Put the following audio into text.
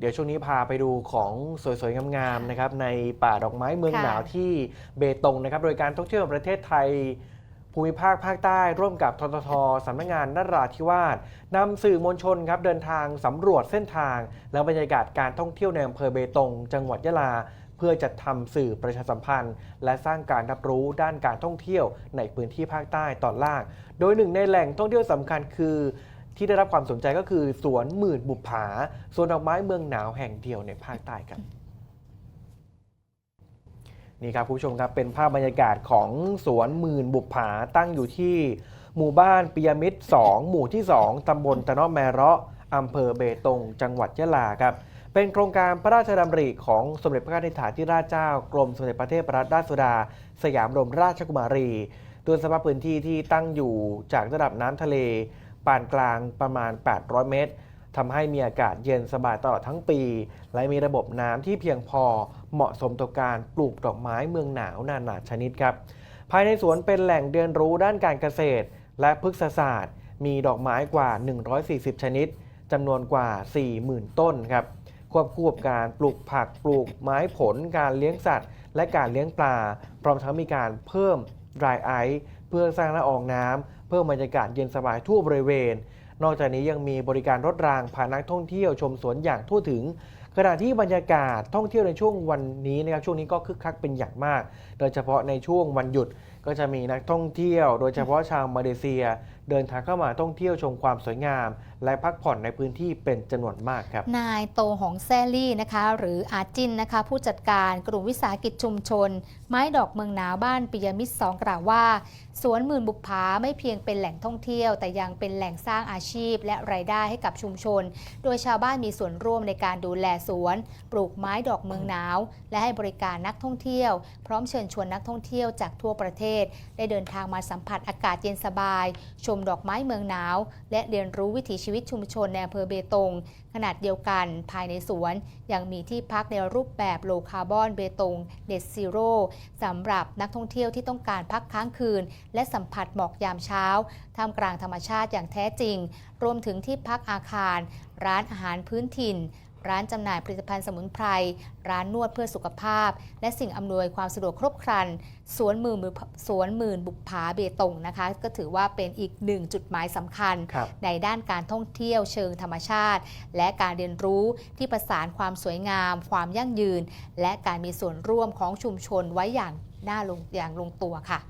เดี๋ยวช่วงนี้พาไปดูของสวยๆ งามๆนะครับในป่าดอกไม้เมืองค่ะหนาวที่เบตงนะครับ โดยการท่องเที่ยวแห่งประเทศไทยภูมิภาคภาคใต้ ร่วมกับทททสำนักงานนราธิวาสนำสื่อมวลชนครับเดินทางสำรวจเส้นทาง และบรรยากาศการท่องเที่ยวในอำเภอเบตง จังหวัดยะลา เพื่อจัดทำสื่อประชาสัมพันธ์ และสร้างการรับรู้ด้านการท่องเที่ยวในพื้นที่ภาคใต้ตอนล่าง โดยหนึ่งในแหล่งท่องเที่ยวสำคัญคือ ที่ได้รับความสนใจก็คือสวนหมื่นบุปผาสวนดอกไม้เมืองหนาวแห่งเดียวในภาคใต้ครับนี่ครับคุณผู้ชมครับเป็นภาพบรรยากาศของสวนหมื่นบุปผาตั้งอยู่ที่หมู่บ้านปิยมิตร 2 หมู่ที่ 2 ตำบลตะนอแมเราะอำเภอเบตง จังหวัดยะลาครับ เป็นโครงการพระราชดำริของสมเด็จพระนิธิถาธิราชเจ้ากรมสมเด็จพระเทพรัตนราชสุดา สยามบรมราชกุมารีโดยสภาพพื้นที่ที่ตั้งอยู่จากระดับน้ำทะเล ปานกลางประมาณ 800 เมตรทำให้มีอากาศเย็นสบายตลอดทั้งปี และมีระบบน้ำที่เพียงพอเหมาะสมต่อการปลูกดอกไม้เมืองหนาวนานาชนิดครับ ภายในสวนเป็นแหล่งเรียนรู้ด้านการเกษตร และพฤกษศาสตร์ มีดอกไม้กว่า 140 ชนิดจำนวนกว่า 40,000 ต้นครับควบคู่กับการปลูกผักปลูกไม้ผล การเลี้ยงสัตว์ และการเลี้ยงปลา พร้อมทั้งมีการเพิ่ม dry ice เพื่อสร้างละอองน้ำ เพิ่มบรรยากาศเย็นสบายทั่วบริเวณ นอกจากนี้ยังมีบริการรถรางพานักท่องเที่ยวชมสวนอย่างทั่วถึงขณะที่บรรยากาศท่องเที่ยวในช่วงวันนี้นะครับช่วงนี้ก็คึกคักเป็นอย่างมาก โดยเฉพาะในช่วงวันหยุดก็จะมีนักท่องเที่ยว โดยเฉพาะชาวมาเลเซีย เดินทางเข้ามาท่องเที่ยวชมความสวยงาม และพักผ่อนในพื้นที่เป็นจำนวนมากครับ นายโตหองแซลี่นะคะ หรืออาจินนะคะ ผู้จัดการกลุ่มวิสาหกิจชุมชน ไม้ดอกเมืองหนาวบ้านปิยมิตรสองกล่าวว่าสวนหมื่นบุปผาไม่เพียงเป็นแหล่งท่องเที่ยว แต่ยังเป็นแหล่งสร้างอาชีพ และรายได้ให้กับชุมชน โดยชาวบ้านมีส่วนร่วมในการดูแลสวน ปลูกไม้ดอกเมืองหนาว และให้บริการนักท่องเที่ยว พร้อมเชิญชวนนักท่องเที่ยวจากทั่วประเทศได้เดินทางมาสัมผัสอากาศเย็นสบาย ชมดอกไม้เมืองหนาว และเรียนรู้วิถีชีวิตชุมชนในอำเภอเบตง ขนาดเดียวกันภายในสวน ยังมีที่พักในรูปแบบโลคาร์บอนเบตงเดซซีโร่สำหรับนักท่องเที่ยวที่ต้องการพักค้างคืน และสัมผัสหมอกยามเช้าท่ามกลางธรรมชาติอย่างแท้จริง รวมถึงที่พักอาคาร ร้านอาหารพื้นถิ่น ร้านจำหน่ายผลิตภัณฑ์สมุนไพร ร้านนวดเพื่อสุขภาพ และสิ่งอำนวยความสะดวกครบครัน สวนหมื่นบุปสวนหมื่นบุปผาเบตงนะคะ ก็ถือว่าเป็นอีกหนึ่งจุดหมายสำคัญครับในด้านการท่องเที่ยวเชิงธรรมชาติ และการเรียนรู้ที่ประสานความสวยงาม ความยั่งยืน และการมีส่วนร่วมของชุมชนไว้อย่างน่าลงอย่างลงตัวค่ะ